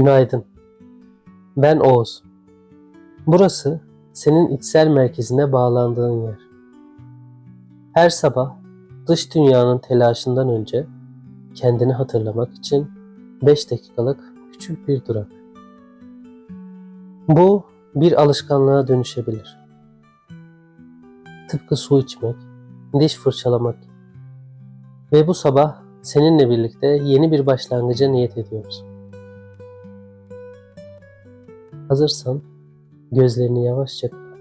Günaydın. Ben Oğuz. Burası senin içsel merkezine bağlandığın yer. Her sabah dış dünyanın telaşından önce kendini hatırlamak için 5 dakikalık küçük bir durak. Bu bir alışkanlığa dönüşebilir. Tıpkı su içmek, diş fırçalamak. Ve bu sabah seninle birlikte yeni bir başlangıca niyet ediyoruz. Hazırsan gözlerini yavaşça kapat.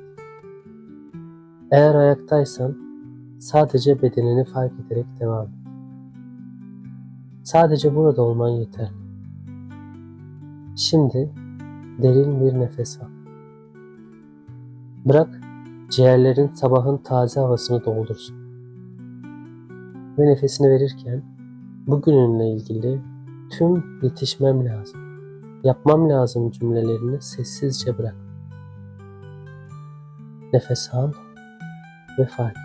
Eğer ayaktaysan sadece bedenini fark ederek devam et. Sadece burada olman yeterli. Şimdi derin bir nefes al. Bırak ciğerlerin sabahın taze havasını doldursun. Ve nefesini verirken bugününle ilgili tüm yetişmem lazım yapmam lazım cümlelerini sessizce bırak. Nefes al ve fark et.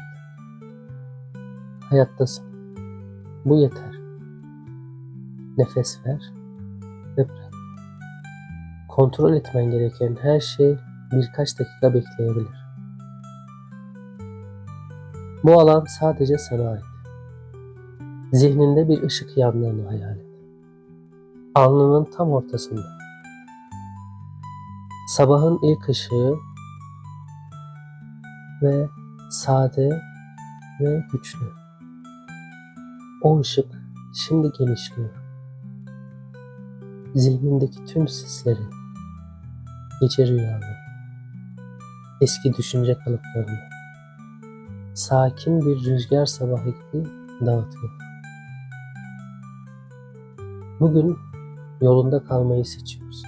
Hayattasın. Bu yeter. Nefes ver ve bırak. Kontrol etmen gereken her şey birkaç dakika bekleyebilir. Bu alan sadece sana ait. Zihninde bir ışık yandığını hayal et alnının tam ortasında. Sabahın ilk ışığı ve sade ve güçlü. O ışık şimdi genişliyor. Zihnindeki tüm sisleri, gece rüyaları, eski düşünce kalıplarını, sakin bir rüzgar sabahı gibi dağıtıyor. Bugün yolunda kalmayı seçiyoruz.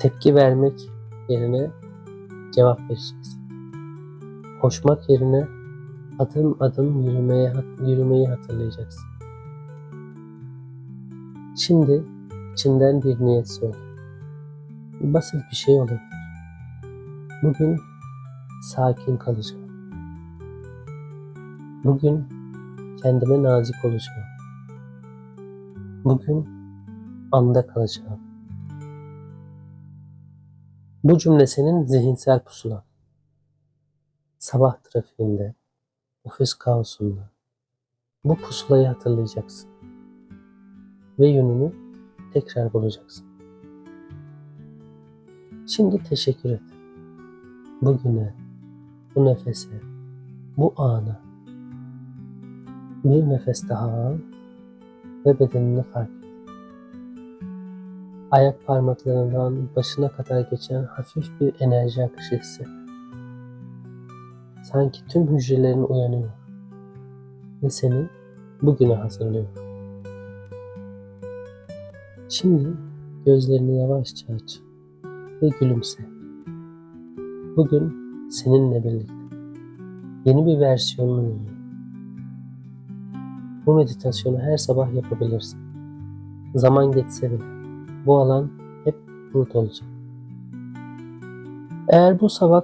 Tepki vermek yerine cevap vereceksin. Koşmak yerine adım adım yürümeye yürümeyi hatırlayacaksın. Şimdi içinden bir niyet söyle. Basit bir şey olabilir. Bugün sakin kalacağım. Bugün kendime nazik olacağım. Bugün anda kalacağım. Bu cümle senin zihinsel pusulan. Sabah trafiğinde, ofis kaosunda bu pusulayı hatırlayacaksın. Ve yönünü tekrar bulacaksın. Şimdi teşekkür et. Bugüne, bu nefese, bu ana. Bir nefes daha al ve bedenini fark et. Ayak parmaklarından başına kadar geçen hafif bir enerji akışı hisset. Sanki tüm hücrelerin uyanıyor ve seni bugüne hazırlıyor. Şimdi gözlerini yavaşça aç ve gülümse. Bugün seninle birlikte yeni bir versiyonunu. Bu meditasyonu her sabah yapabilirsin. Zaman geçse bile bu alan hep burada olacak. Eğer bu sabah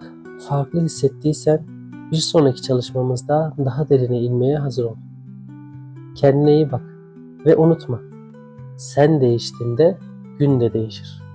farklı hissettiysen bir sonraki çalışmamızda daha derine inmeye hazır ol. Kendine iyi bak ve unutma. Sen değiştiğinde gün de değişir.